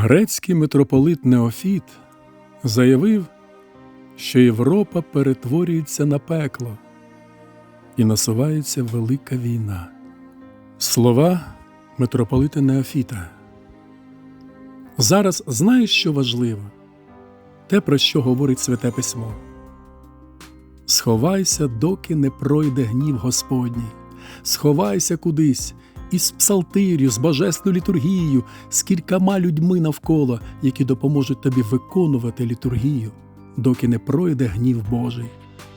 Грецький митрополит Неофіт заявив, що Європа перетворюється на пекло і насувається велика війна. Слова митрополита Неофіта. Зараз знаєш, що важливо? Те, про що говорить Святе Письмо. Сховайся, доки не пройде гнів Господній, сховайся кудись із псалтирю, з божественною літургією, з кількома людьми навколо, які допоможуть тобі виконувати літургію, доки не пройде гнів Божий,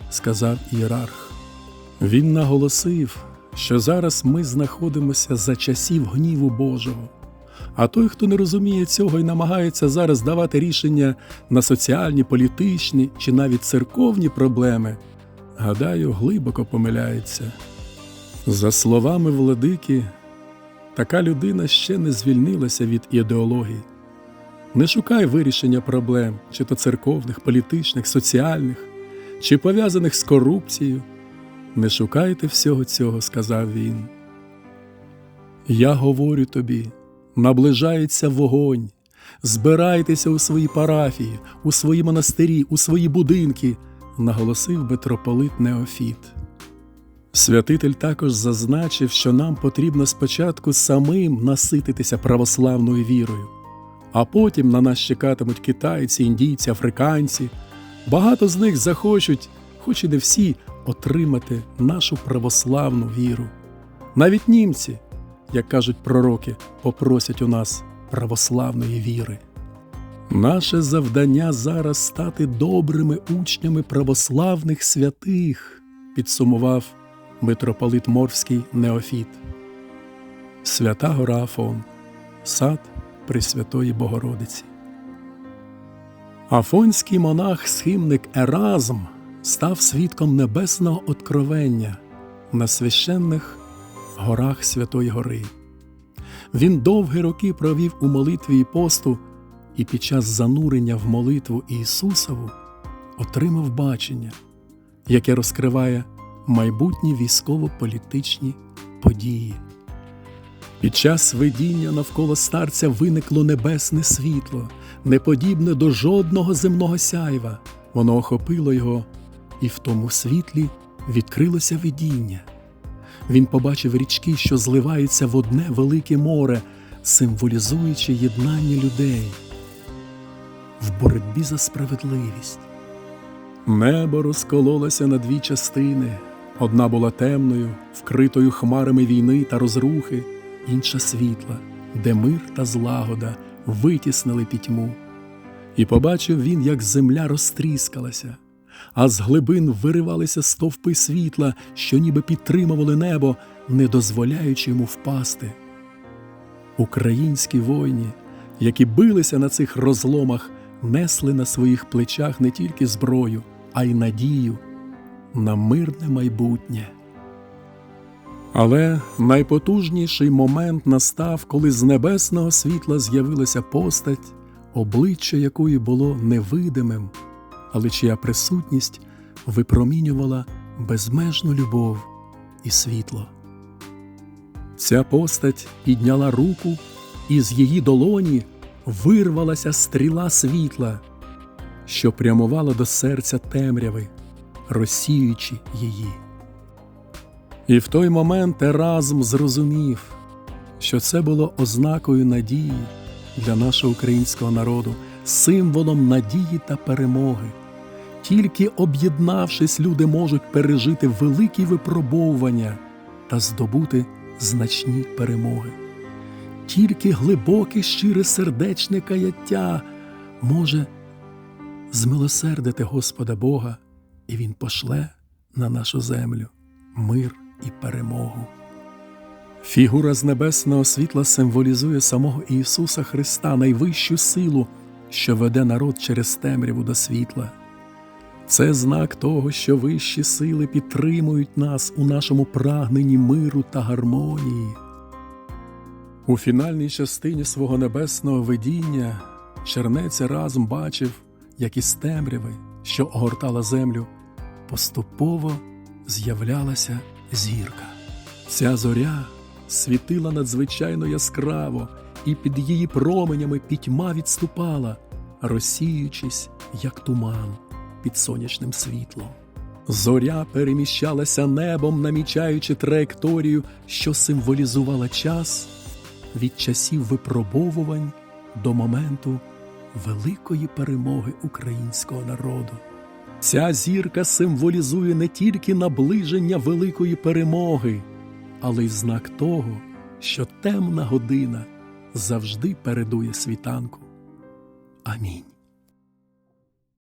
сказав ієрарх. Він наголосив, що зараз ми знаходимося за часів гніву Божого. А той, хто не розуміє цього і намагається зараз давати рішення на соціальні, політичні чи навіть церковні проблеми, гадаю, глибоко помиляється. За словами владики, така людина ще не звільнилася від ідеології. Не шукай вирішення проблем, чи то церковних, політичних, соціальних, чи пов'язаних з корупцією. Не шукайте всього цього, сказав він. Я говорю тобі, наближається вогонь, збирайтеся у свої парафії, у свої монастирі, у свої будинки, наголосив митрополит Неофіт. Святитель також зазначив, що нам потрібно спочатку самим насититися православною вірою, а потім на нас чекатимуть китайці, індійці, африканці. Багато з них захочуть, хоч і не всі, отримати нашу православну віру. Навіть німці, як кажуть пророки, попросять у нас православної віри. Наше завдання зараз стати добрими учнями православних святих, підсумував митрополит Морський Неофіт. Свята гора Афон, сад Пресвятої Богородиці. Афонський монах схимник Еразм став свідком небесного откровення на священних горах Святої Гори. Він довгі роки провів у молитві і посту, і під час занурення в молитву Ісусову отримав бачення, яке розкриває майбутні військово-політичні події. Під час видіння навколо старця виникло небесне світло, неподібне до жодного земного сяйва. Воно охопило його, і в тому світлі відкрилося видіння. Він побачив річки, що зливаються в одне велике море, символізуючи єднання людей в боротьбі за справедливість. Небо розкололося на дві частини. Одна була темною, вкритою хмарами війни та розрухи, інша світла, де мир та злагода витіснили пітьму. І побачив він, як земля розтріскалася, а з глибин виривалися стовпи світла, що ніби підтримували небо, не дозволяючи йому впасти. Українські воїні, які билися на цих розломах, несли на своїх плечах не тільки зброю, а й надію на мирне майбутнє. Але найпотужніший момент настав, коли з небесного світла з'явилася постать, обличчя якої було невидимим, але чия присутність випромінювала безмежну любов і світло. Ця постать підняла руку, і з її долоні вирвалася стріла світла, що прямувала до серця темряви, розсіюючи її. І в той момент Еразм зрозумів, що це було ознакою надії для нашого українського народу, символом надії та перемоги. Тільки об'єднавшись, люди можуть пережити великі випробовування та здобути значні перемоги. Тільки глибоке щире сердечне каяття може змилосердити Господа Бога, і Він пошле на нашу землю мир і перемогу. Фігура з небесного світла символізує самого Ісуса Христа, найвищу силу, що веде народ через темряву до світла. Це знак того, що вищі сили підтримують нас у нашому прагненні миру та гармонії. У фінальній частині свого небесного видіння чернець разом бачив, як із темряви, що огортала землю, поступово з'являлася зірка. Ця зоря світила надзвичайно яскраво і під її променями пітьма відступала, розсіючись, як туман під сонячним світлом. Зоря переміщалася небом, намічаючи траєкторію, що символізувала час від часів випробовувань до моменту великої перемоги українського народу. Ця зірка символізує не тільки наближення великої перемоги, але й знак того, що темна година завжди передує світанку. Амінь.